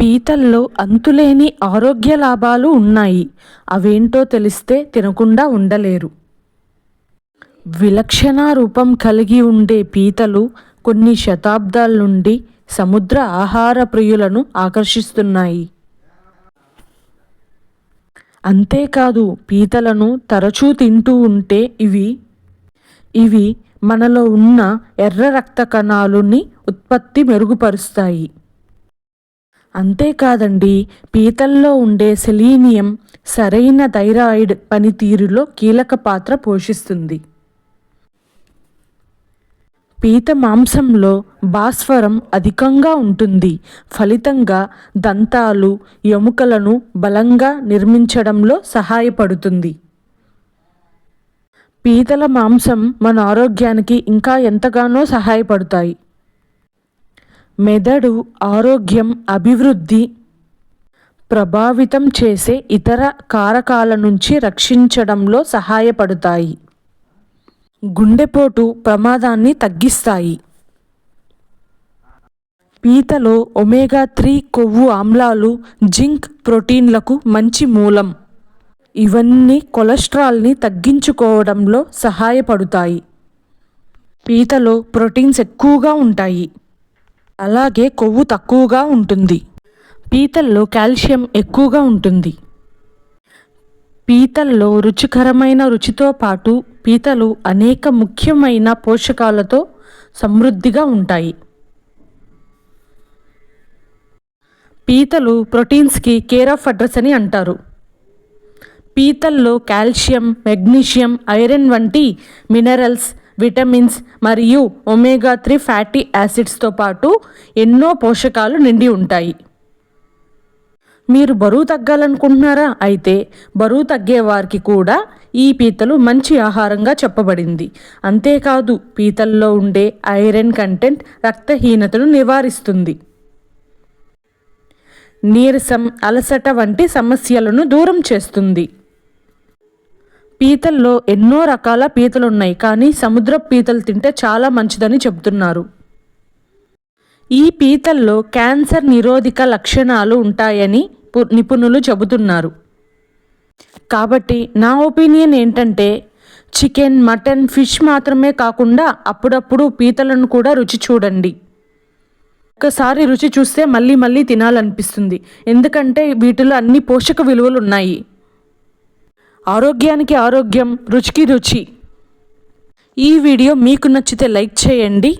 పీతల్లో అంతులేని ఆరోగ్య లాభాలు ఉన్నాయి. అవేంటో తెలిస్తే తినకుండా ఉండలేరు. విలక్షణ రూపం కలిగి ఉండే పీతలు కొన్ని శతాబ్దాల నుండి సముద్ర ఆహార ప్రియులను ఆకర్షిస్తున్నాయి. అంతేకాదు పీతలను తరచూ తింటూ ఉంటే ఇవి ఇవి మనలో ఉన్న ఎర్ర రక్త కణాలుని ఉత్పత్తి మెరుగుపరుస్తాయి. అంతేకాదండి పీతల్లో ఉండే సెలీనియం సరైన థైరాయిడ్ పనితీరులో కీలక పాత్ర పోషిస్తుంది. పీత మాంసంలో భాస్వరం అధికంగా ఉంటుంది. ఫలితంగా దంతాలు ఎముకలను బలంగా నిర్మించడంలో సహాయపడుతుంది. పీతల మాంసం మన ఆరోగ్యానికి ఇంకా ఎంతగానో సహాయపడతాయి. మెదడు ఆరోగ్యం అభివృద్ధి ప్రభావితం చేసే ఇతర కారకాల నుంచి రక్షించడంలో సహాయపడతాయి. గుండెపోటు ప్రమాదాన్ని తగ్గిస్తాయి. పీతలో ఒమేగా త్రీ కొవ్వు ఆమ్లాలు జింక్ ప్రోటీన్లకు మంచి మూలం. ఇవన్నీ కొలెస్ట్రాల్ని తగ్గించుకోవడంలో సహాయపడతాయి. పీతలో ప్రోటీన్స్ ఎక్కువగా ఉంటాయి. అలాగే కొవ్వు తక్కువగా ఉంటుంది. పీతల్లో కాల్షియం ఎక్కువగా ఉంటుంది. పీతల్లో రుచికరమైన రుచితో పాటు పీతలు అనేక ముఖ్యమైన పోషకాలతో సమృద్ధిగా ఉంటాయి. పీతలు ప్రోటీన్స్కి కేర్ ఆఫ్ అడ్రస్ అని అంటారు. పీతల్లో కాల్షియం మెగ్నీషియం ఐరన్ వంటి మినరల్స్ విటమిన్స్ మరియు ఒమేగా త్రీ ఫ్యాటీ యాసిడ్స్తో పాటు ఎన్నో పోషకాలు నిండి ఉంటాయి. మీరు బరువు తగ్గాలనుకుంటున్నారా? అయితే బరువు తగ్గే వారికి కూడా ఈ పీతలు మంచి ఆహారంగా చెప్పబడింది. అంతేకాదు పీతల్లో ఉండే ఐరన్ కంటెంట్ రక్తహీనతను నివారిస్తుంది. నీరసం అలసట వంటి సమస్యలను దూరం చేస్తుంది. పీతల్లో ఎన్నో రకాల పీతలు ఉన్నాయి కానీ సముద్ర పీతలు తింటే చాలా మంచిదని చెబుతున్నారు. ఈ పీతల్లో క్యాన్సర్ నిరోధక లక్షణాలు ఉంటాయని పు- నిపుణులు చెబుతున్నారు. కాబట్టి నా ఒపీనియన్ ఏంటంటే చికెన్ మటన్ ఫిష్ మాత్రమే కాకుండా అప్పుడప్పుడు పీతలను కూడా రుచి చూడండి. ఒకసారి రుచి చూస్తే మళ్ళీ మళ్ళీ తినాలనిపిస్తుంది. ఎందుకంటే వీటిలో అన్ని పోషక విలువలు ఉన్నాయి. ఆరోగ్యానికి ఆరోగ్యం రుచికి రుచి. ఈ వీడియో మీకు నచ్చితే లైక్ చేయండి.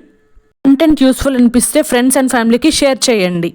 కంటెంట్ యూస్ఫుల్ అనిపిస్తే ఫ్రెండ్స్ అండ్ ఫ్యామిలీకి షేర్ చేయండి.